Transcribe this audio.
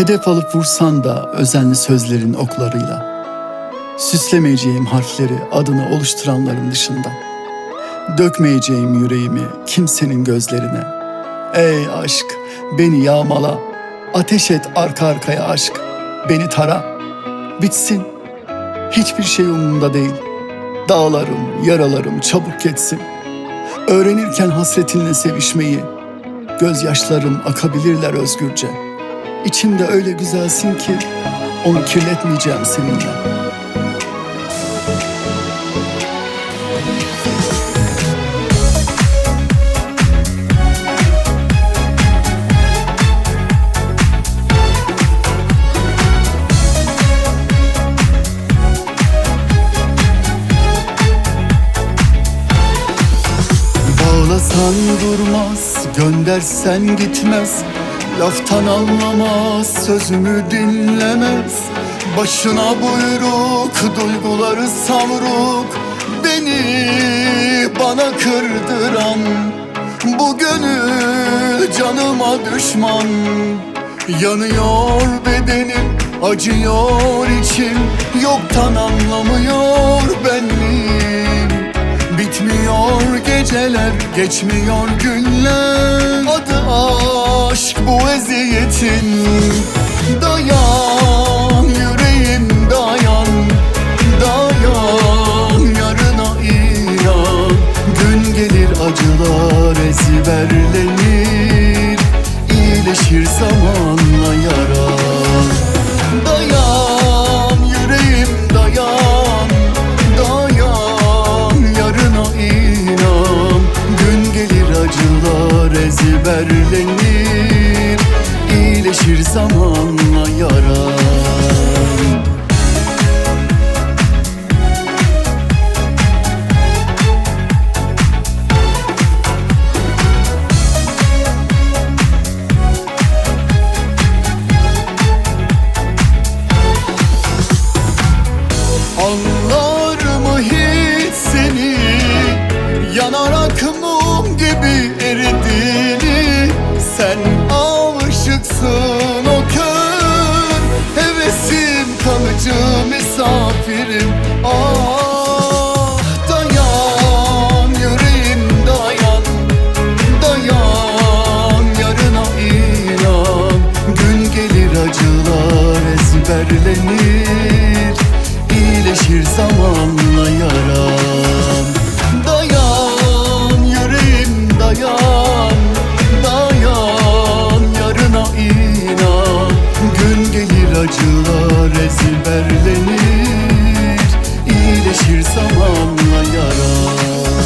Hedef alıp vursan da özenli sözlerin oklarıyla. Süslemeyeceğim harfleri adını oluşturanların dışında. Dökmeyeceğim yüreğimi kimsenin gözlerine. Ey aşk beni yağmala, ateş et arka arkaya aşk, beni tara, bitsin. Hiçbir şey umurumda değil. Dağlarım, yaralarım çabuk geçsin. Öğrenirken hasretinle sevişmeyi, gözyaşlarım akabilirler özgürce. İçimde öyle güzelsin ki onu kirletmeyeceğim seninle. Bağlasan durmaz, göndersen gitmez Laftan anlamaz, sözümü dinlemez. Başına buyruk, duyguları savruk. Beni bana kırdıran Bu gönül canıma düşman. Yanıyor bedenim, acıyor içim. Yoktan anlamıyor benliğim Bitmiyor geceler, geçmiyor günler. Adı aşk bu eziyetin acılar ezberlenir İyileşir zamanla ezberlenir İyileşir zamanla yaran Dayan yüreğim dayan. Dayan yarına inan. Gün gelir acılar ezberlenir İyileşir zamanla yaran